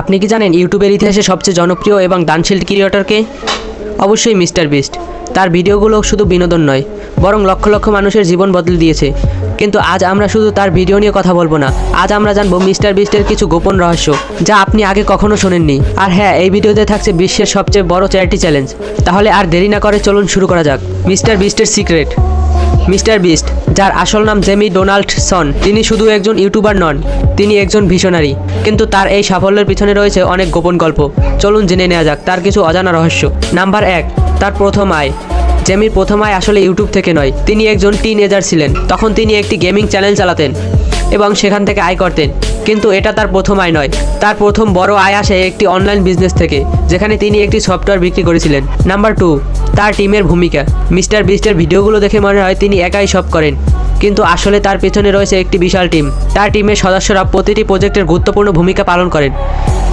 আপনি কি জানেন ইউটিউবের ইতিহাসে সবচেয়ে জনপ্রিয় এবং দানশীল ক্রিয়েটরকে? অবশ্যই মিস্টার বিস্ট। তার ভিডিওগুলো শুধু বিনোদন নয়, বরং লক্ষ লক্ষ মানুষের জীবন বদলে দিয়েছে। কিন্তু আজ আমরা শুধু তার ভিডিও নিয়ে কথা বলব না, আজ আমরা জানব মিস্টার বিস্টের কিছু গোপন রহস্য, যা আপনি আগে কখনো শোনেননি। আর হ্যাঁ এই ভিডিওতে থাকছে বিশ্বের সবচেয়ে বড় চ্যারিটি চ্যালেঞ্জ। তাহলে আর দেরি না করে চলুন শুরু করা যাক। মিস্টার বিস্টের সিক্রেট। মিস্টার বিস্ট, যার আসল নাম জেমি ডোনাল্ড সন। তিনি শুধু একজন ইউটিউবার নন, তিনি একজন ভিশনারি। কিন্তু তার এই সাফল্যের পিছনে রয়েছে অনেক গোপন গল্প। চলুন জেনে নেওয়া যাক, তার কিছু অজানা রহস্য। নাম্বার এক, তার প্রথম আয়। জেমির প্রথম আয় আসলে ইউটিউব থেকে নয়। তিনি একজন টিন এজার ছিলেন। তখন তিনি একটি গেমিং চ্যানেল চালাতেন। এবং সেখান থেকে আয় করতেন। কিন্তু এটা তার প্রথম আয় নয়। তার প্রথম বড় আয় আসে একটি অনলাইন বিজনেস থেকে, যেখানে তিনি একটি সফটওয়্যার বিক্রি করেছিলেন। নাম্বার টু তার টিমের ভূমিকা। মিস্টার বিস্টের ভিডিওগুলো দেখে মনে হয় তিনি একাই সব করেন। কিন্তু আসলে তার পেছনে রয়েছে একটি বিশাল টিম তার টিমের সদস্যরা প্রতিটি প্রজেক্টের গুরুত্বপূর্ণ ভূমিকা পালন করেন।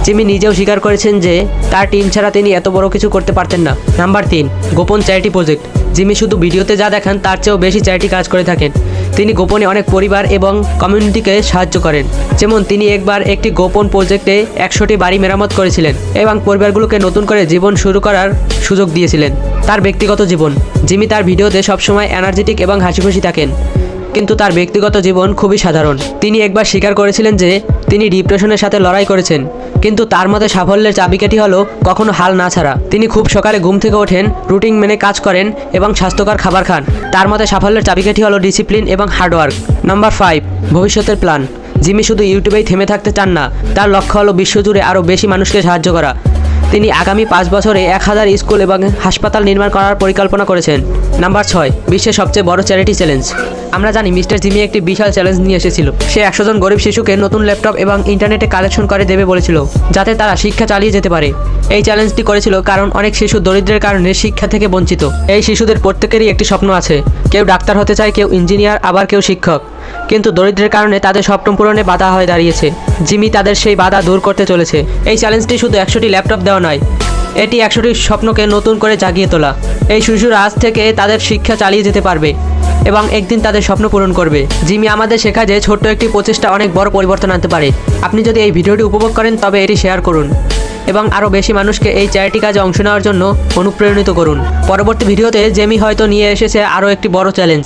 জিমি নিজেও স্বীকার করেছেন যে, তার টিম ছাড়া তিনি এত বড় কিছু করতে পারতেন না। নাম্বার তিন, গোপন চ্যারিটি প্রজেক্ট জিমি শুধু ভিডিওতে যা দেখান, তার চেয়েও বেশি চ্যারিটি কাজ করে থাকেন। তিনি গোপনে অনেক পরিবার এবং কমিউনিটিকে সাহায্য করেন। যেমন তিনি একবার একটি গোপন প্রজেক্টে একশোটি বাড়ি মেরামত করেছিলেন এবং পরিবারগুলোকে নতুন করে জীবন শুরু করার সুযোগ দিয়েছিলেন। তার ব্যক্তিগত জীবন। জিমি তার ভিডিওতে সবসময় এনার্জেটিক এবং হাসিখুশি থাকেন। কিন্তু তার ব্যক্তিগত জীবন খুবই সাধারণ। তিনি একবার স্বীকার করেছিলেন যে, তিনি ডিপ্রেশনের সাথে লড়াই করেছেন। কিন্তু তার মতে সাফল্যের চাবিকাঠি হলো কখনো হাল না ছাড়া। তিনি খুব সকালে ঘুম থেকে ওঠেন, রুটিন মেনে কাজ করেন এবং স্বাস্থ্যকর খাবার খান। তার মতে সাফল্যের চাবিকাঠি হলো ডিসিপ্লিন এবং হার্ডওয়ার্ক নাম্বার ফাইভ, ভবিষ্যতের প্ল্যান। জিমি শুধু ইউটিউবেই থেমে থাকতে চান না, তার লক্ষ্য হলো বিশ্বজুড়ে আরও বেশি মানুষকে সাহায্য করা। তিনি আগামী পাঁচ বছরে এক হাজার স্কুল এবং হাসপাতাল নির্মাণ করার পরিকল্পনা করেছেন। নাম্বার ছয়, বিশ্বের সবচেয়ে বড় চ্যারিটি চ্যালেঞ্জ। আমরা জানি মিস্টার জিমি একটি বিশাল চ্যালেঞ্জ নিয়ে এসেছিল। সে একশো জন গরিব শিশুকে নতুন ল্যাপটপ এবং ইন্টারনেটে কালেকশন করে দেবে বলেছিল, যাতে তারা শিক্ষা চালিয়ে যেতে পারে। এই চ্যালেঞ্জটি করেছিল কারণ অনেক শিশু দরিদ্রের কারণে শিক্ষা থেকে বঞ্চিত। এই শিশুদের প্রত্যেকেরই একটি স্বপ্ন আছে, কেউ ডাক্তার হতে চায়, কেউ ইঞ্জিনিয়ার আবার কেউ শিক্ষক। কিন্তু দরিদ্রের কারণে তাদের স্বপ্ন পূরণে বাধা হয়ে দাঁড়িয়েছে। জিমি তাদের সেই বাধা দূর করতে চলেছে। এই চ্যালেঞ্জটি শুধু একশোটি ল্যাপটপ দেওয়া নয় এটি একশোটি স্বপ্নকে নতুন করে জাগিয়ে তোলা। এই শিশুরা আজ থেকে তাদের শিক্ষা চালিয়ে যেতে পারবে এবং একদিন তাদের স্বপ্ন পূরণ করবে। জিমি আমাদের শেখায় যে ছোট্ট একটি প্রচেষ্টা অনেক বড় পরিবর্তন আনতে পারে। আপনি যদি এই ভিডিওটি উপভোগ করেন, তবে এটি শেয়ার করুন এবং আরও বেশি মানুষকে এই চ্যারিটি কাজে অংশ নেওয়ার জন্য অনুপ্রেরণিত করুন। পরবর্তী ভিডিওতে জেমি হয়তো নিয়ে এসেছে আরও একটি বড় চ্যালেঞ্জ।